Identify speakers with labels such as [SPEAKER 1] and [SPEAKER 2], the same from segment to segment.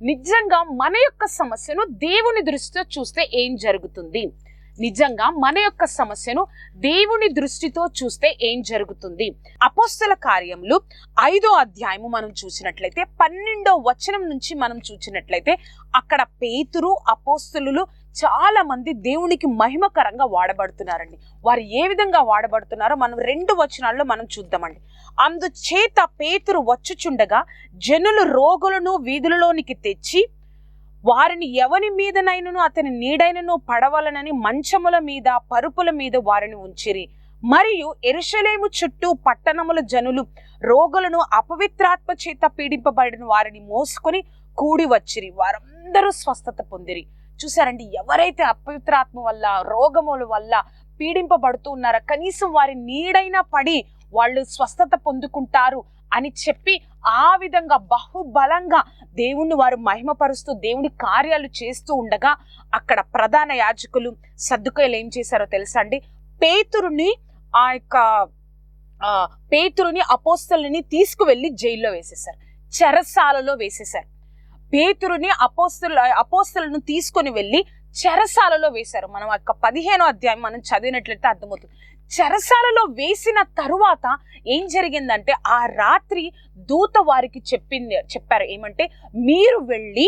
[SPEAKER 1] నిజంగా మన యొక్క సమస్యను దేవుని దృష్టితో చూస్తే ఏం జరుగుతుంది? నిజంగా మన యొక్క సమస్యను దేవుని దృష్టితో చూస్తే ఏం జరుగుతుంది? అపోస్తల కార్యములు ఐదో అధ్యాయము మనం చూసినట్లయితే పన్నెండో వచనం నుంచి మనం చూసినట్లయితే అక్కడ పేతురు అపోస్తులు చాలా మంది దేవునికి మహిమకరంగా వాడబడుతున్నారండి. వారు ఏ విధంగా వాడబడుతున్నారో మనం రెండు వచనాల్లో మనం చూద్దామండి. అందుచేత పేతురు వచ్చుచుండగా జనులు రోగులను వీధులలోనికి తెచ్చి వారిని ఎవని మీదనైనను అతని నీడైనను పడవలనని మంచముల మీద పరుపుల మీద వారిని ఉంచిరి. మరియు ఎరుషలేము చుట్టూ పట్టణముల జనులు రోగులను అపవిత్రాత్మ చేత పీడింపబడిన వారిని మోసుకొని కూడి వచ్చిరి. వారందరూ స్వస్థత పొందిరి. చూసారండి ఎవరైతే అపవిత్రాత్మ వల్ల రోగముల వల్ల పీడింపబడుతూ ఉన్నారో కనీసం వారి నీడైనా పడి వాళ్ళు స్వస్థత పొందుకుంటారు అని చెప్పి ఆ విధంగా బహుబలంగా దేవుణ్ణి వారు మహిమపరుస్తూ దేవుని కార్యాలు చేస్తూ ఉండగా అక్కడ ప్రధాన యాజకులు సర్దుకయ్యలు ఏం చేశారో తెలుసా అండి? పేతురుని ఆ యొక్క పేతురుని అపోస్తలని తీసుకువెళ్ళి జైల్లో వేసేశారు. చెరసాలలో వేసేశారు. పేతురుని అపోస్తుల అపోస్తులను తీసుకొని వెళ్ళి చెరసాలలో వేశారు. మనం యొక్క పదిహేనో అధ్యాయం మనం చదివినట్లయితే అర్థమవుతుంది. చెరసాలలో వేసిన తరువాత ఏం జరిగిందంటే ఆ రాత్రి దూత వారికి చెప్పింది చెప్పారు. ఏమంటే మీరు వెళ్ళి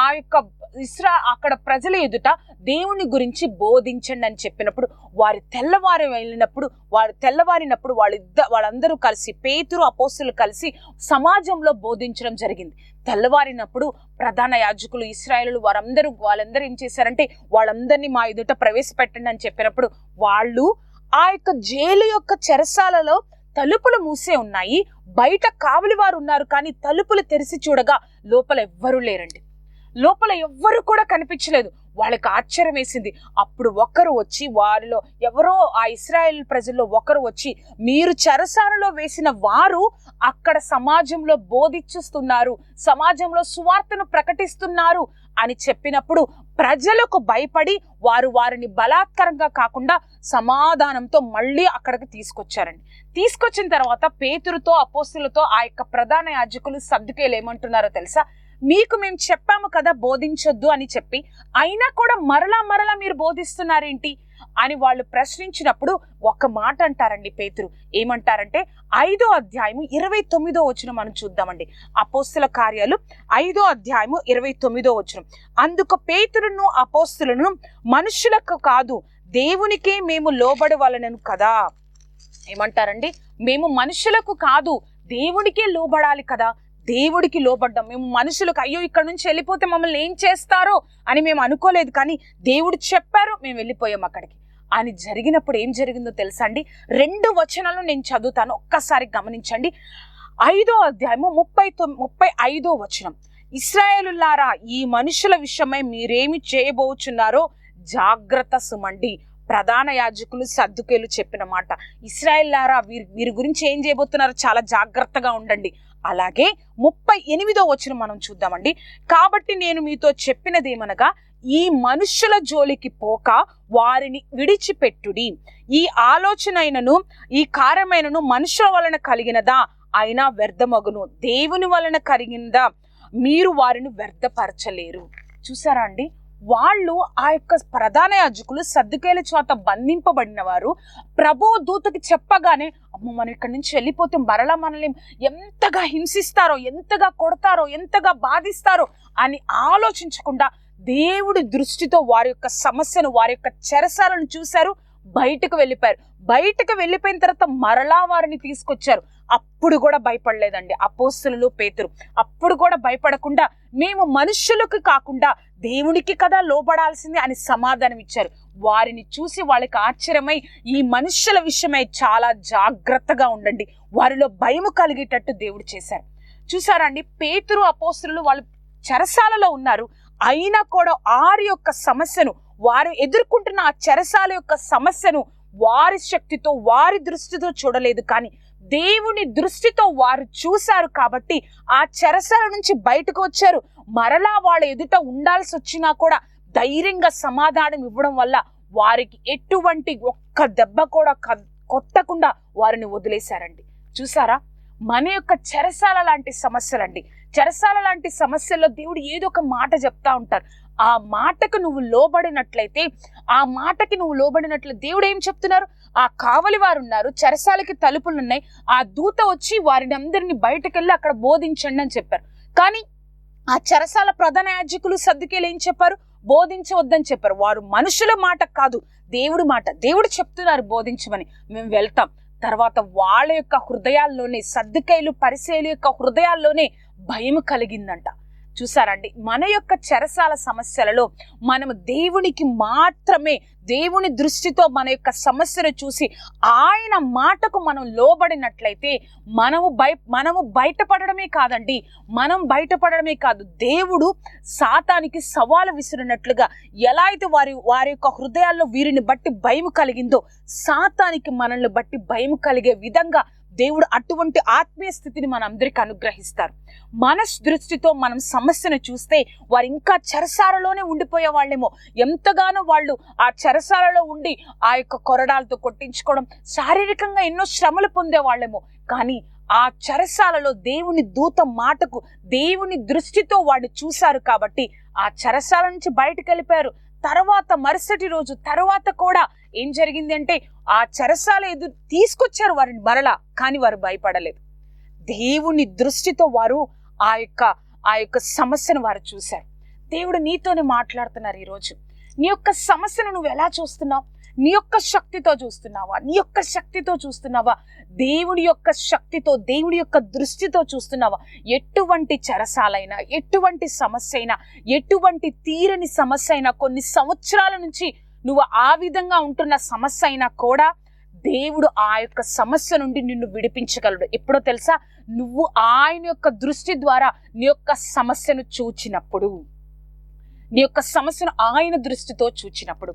[SPEAKER 1] ఆ యొక్క ఇస్రా అక్కడ ప్రజల ఎదుట దేవుని గురించి బోధించండి అని చెప్పినప్పుడు వారి తెల్లవారి వెళ్ళినప్పుడు వారు తెల్లవారినప్పుడు వాళ్ళిద్ద వాళ్ళందరూ కలిసి పేతురు అపోస్తులు కలిసి సమాజంలో బోధించడం జరిగింది. తెల్లవారినప్పుడు ప్రధాన యాజకులు ఇస్రాయలు వారందరూ వాళ్ళందరూ ఏం చేశారంటే వాళ్ళందరినీ మా ఎదుట ప్రవేశపెట్టండి అని చెప్పినప్పుడు వాళ్ళు ఆ యొక్క జైలు యొక్క చెరసాలలో తలుపులు మూసే ఉన్నాయి. బయట కావలి వారు ఉన్నారు కానీ తలుపులు తెరిచి చూడగా లోపల ఎవ్వరూ లేరండి. లోపల ఎవ్వరు కూడా కనిపించలేదు. వాళ్ళకి ఆశ్చర్యం వేసింది. అప్పుడు ఒకరు వచ్చి వారిలో ఎవరో ఆ ఇస్రాయేల్ ప్రజల్లో ఒకరు వచ్చి మీరు చెరసాలలో వేసిన వారు అక్కడ సమాజంలో బోధించుస్తున్నారు సమాజంలో సువార్తను ప్రకటిస్తున్నారు అని చెప్పినప్పుడు ప్రజలకు భయపడి వారు వారిని బలాత్కరంగా కాకుండా సమాధానంతో మళ్ళీ అక్కడికి తీసుకొచ్చారండి. తీసుకొచ్చిన తర్వాత పేతురుతో అపోస్తులతో ఆ యొక్క ప్రధాన యాజకులు సర్దుకేలు ఏమంటున్నారో తెలుసా? మీకు మేము చెప్పాము కదా బోధించొద్దు అని చెప్పి అయినా కూడా మరలా మరలా మీరు బోధిస్తున్నారేంటి? అని వాళ్ళు ప్రశ్నించినప్పుడు ఒక మాట అంటారండి పేతురు. ఏమంటారంటే ఐదో అధ్యాయము ఇరవై తొమ్మిదో వచ్చిన మనం చూద్దామండి. అపోస్తుల కార్యాలు ఐదో అధ్యాయము ఇరవై తొమ్మిదో వచ్చిన అందుకు పేతురును అపోస్తులను మనుషులకు కాదు దేవునికే మేము లోబడవలనను కదా. ఏమంటారండి? మేము మనుషులకు కాదు దేవునికే లోబడాలి కదా. దేవుడికి లోబడ్డాం. మేము మనుషులకు అయ్యో ఇక్కడ నుంచి వెళ్ళిపోతే మమ్మల్ని ఏం చేస్తారో? అని మేము అనుకోలేదు కానీ దేవుడు చెప్పారు మేము వెళ్ళిపోయాం అక్కడికి. అని జరిగినప్పుడు ఏం జరిగిందో తెలుసా అండి? రెండు వచనాలు నేను చదువుతాను ఒక్కసారి గమనించండి. ఐదో అధ్యాయము ముప్పై తొమ్మిది ముప్పై ఐదో వచనం. ఇస్రాయేలులారా ఈ మనుషుల విషయమై మీరేమి చేయబోచున్నారో జాగ్రత్త సుమండి. ప్రధాన యాజకులు సర్దుకేలు చెప్పిన మాట. ఇస్రాయేల్లారా వీరి వీరి గురించి ఏం చేయబోతున్నారో చాలా జాగ్రత్తగా ఉండండి. అలాగే ముప్పై ఎనిమిదో వచ్చిన మనం చూద్దామండి. కాబట్టి నేను మీతో చెప్పినది ఏమనగా ఈ మనుషుల జోలికి పోక వారిని విడిచిపెట్టుడి. ఈ ఆలోచనైనను ఈ కార్యమైనను మనుషుల వలన కలిగినదా? అయినా వ్యర్థమగును. దేవుని వలన కలిగినదా? మీరు వారిని వ్యర్థపరచలేరు. చూసారా అండి? వాళ్ళు ఆ యొక్క ప్రధాన యాజకులు సర్దుకేల చేత బంధింపబడిన వారు ప్రభు దూతకి చెప్పగానే అమ్మ మనం ఇక్కడి నుంచి వెళ్ళిపోతే మరలా మనల్ని ఎంతగా హింసిస్తారో ఎంతగా కొడతారో ఎంతగా బాధిస్తారో అని ఆలోచించకుండా దేవుడి దృష్టితో వారి యొక్క సమస్యను వారి యొక్క చెరసాలను చూశారు. బయటకు వెళ్ళిపోయారు. బయటకు వెళ్ళిపోయిన తర్వాత మరలా వారిని తీసుకొచ్చారు. అప్పుడు కూడా భయపడలేదండి అపోస్తులు పేతురు. అప్పుడు కూడా భయపడకుండా మేము మనుషులకు కాకుండా దేవునికి కదా లోబడాల్సింది అని సమాధానం ఇచ్చారు. వారిని చూసి వాళ్ళకి ఆశ్చర్యమై ఈ మనుషుల విషయమై చాలా జాగ్రత్తగా ఉండండి. వారిలో భయము కలిగేటట్టు దేవుడు చేశారు. చూసారా అండి? పేతురు అపోస్తులు వాళ్ళు చెరసాలలో ఉన్నారు. అయినా కూడా వారి యొక్క సమస్యను వారు ఎదుర్కొంటున్న ఆ చెరసాల యొక్క సమస్యను వారి శక్తితో వారి దృష్టితో చూడలేదు. కానీ దేవుని దృష్టితో వారు చూశారు కాబట్టి ఆ చెరసాల నుంచి బయటకు వచ్చారు. మరలా వాళ్ళ ఎదుట ఉండాల్సి వచ్చినా కూడా ధైర్యంగా సమాధానం ఇవ్వడం వల్ల వారికి ఎటువంటి ఒక్క దెబ్బ కూడా క- కొట్టకుండా వారిని వదిలేశారండి. చూసారా? మన యొక్క చెరసాల లాంటి సమస్యలండి. చెరసాల లాంటి సమస్యల్లో దేవుడు ఏదో ఒక మాట చెప్తా ఉంటారు ఆ మాటకు నువ్వు లోబడినట్లయితే ఆ మాటకి నువ్వు లోబడినట్లు దేవుడు ఏం చెప్తున్నారు? ఆ కావలి వారు ఉన్నారు చెరసాలకి తలుపులు ఉన్నాయి ఆ దూత వచ్చి వారిని అందరిని బయటకెళ్ళి అక్కడ బోధించండి అని చెప్పారు. కానీ ఆ చెరసాల ప్రధాన యాజకులు సర్దుకేలు ఏం చెప్పారు? బోధించవద్దని చెప్పారు. వారు మనుషుల మాట కాదు దేవుడి మాట. దేవుడు చెప్తున్నారు బోధించమని. మేము వెళ్తాం. తర్వాత వాళ్ళ యొక్క హృదయాల్లోనే సర్దుకైలు పరిశైలు యొక్క హృదయాల్లోనే భయం కలిగిందంట. చూసారండి? మన యొక్క చెరసాల సమస్యలలో మనం దేవునికి మాత్రమే దేవుని దృష్టితో మన యొక్క సమస్యను చూసి ఆయన మాటకు మనం లోబడినట్లయితే మనము బయ మనము బయటపడడమే కాదండి మనం బయటపడడమే కాదు. దేవుడు సాతానికి సవాలు విసిరినట్లుగా ఎలా అయితే వారి వారి యొక్క హృదయాల్లో వీరిని బట్టి భయం కలిగిందో సాతానికి మనల్ని బట్టి భయం కలిగే విధంగా దేవుడు అటువంటి ఆత్మీయ స్థితిని మన అందరికి అనుగ్రహిస్తారు. మనస్ దృష్టితో మనం సమస్యను చూస్తే వారు ఇంకా చెరసారలోనే ఉండిపోయే వాళ్ళేమో. ఎంతగానో వాళ్ళు ఆ చెరసాలలో ఉండి ఆ యొక్క కొరడాలతో కొట్టించుకోవడం శారీరకంగా ఎన్నో శ్రమలు పొందే వాళ్ళేమో. కానీ ఆ చెరసాలలో దేవుని దూత మాటకు దేవుని దృష్టితో వాడు చూశారు కాబట్టి ఆ చెరసాల నుంచి బయటకు వెళ్ళిపోయారు తర్వాత మరుసటి రోజు తర్వాత కూడా ఏం జరిగింది అంటే ఆ చెరసాల ఎదురు తీసుకొచ్చారు వారిని మరలా కానీ వారు భయపడలేదు. దేవుని దృష్టితో వారు ఆ యొక్క ఆ యొక్క సమస్యను వారు చూశారు. దేవుడు నీతోనే మాట్లాడుతున్నారు ఈరోజు. నీ యొక్క సమస్యను నువ్వు ఎలా చూస్తున్నావు? నీ యొక్క శక్తితో చూస్తున్నావా? నీ యొక్క శక్తితో చూస్తున్నావా? దేవుడి యొక్క శక్తితో దేవుడి యొక్క దృష్టితో చూస్తున్నావా? ఎటువంటి చెరసాలైనా ఎటువంటి సమస్య అయినా ఎటువంటి తీరని సమస్య అయినా కొన్ని సంవత్సరాల నుంచి నువ్వు ఆ విధంగా ఉంటున్న సమస్య అయినా కూడా దేవుడు ఆ యొక్క సమస్య నుండి నిన్ను విడిపించగలడు. ఎప్పుడో తెలుసా? నువ్వు ఆయన యొక్క దృష్టి ద్వారా నీ యొక్క సమస్యను చూచినప్పుడు నీ యొక్క సమస్యను ఆయన దృష్టితో చూచినప్పుడు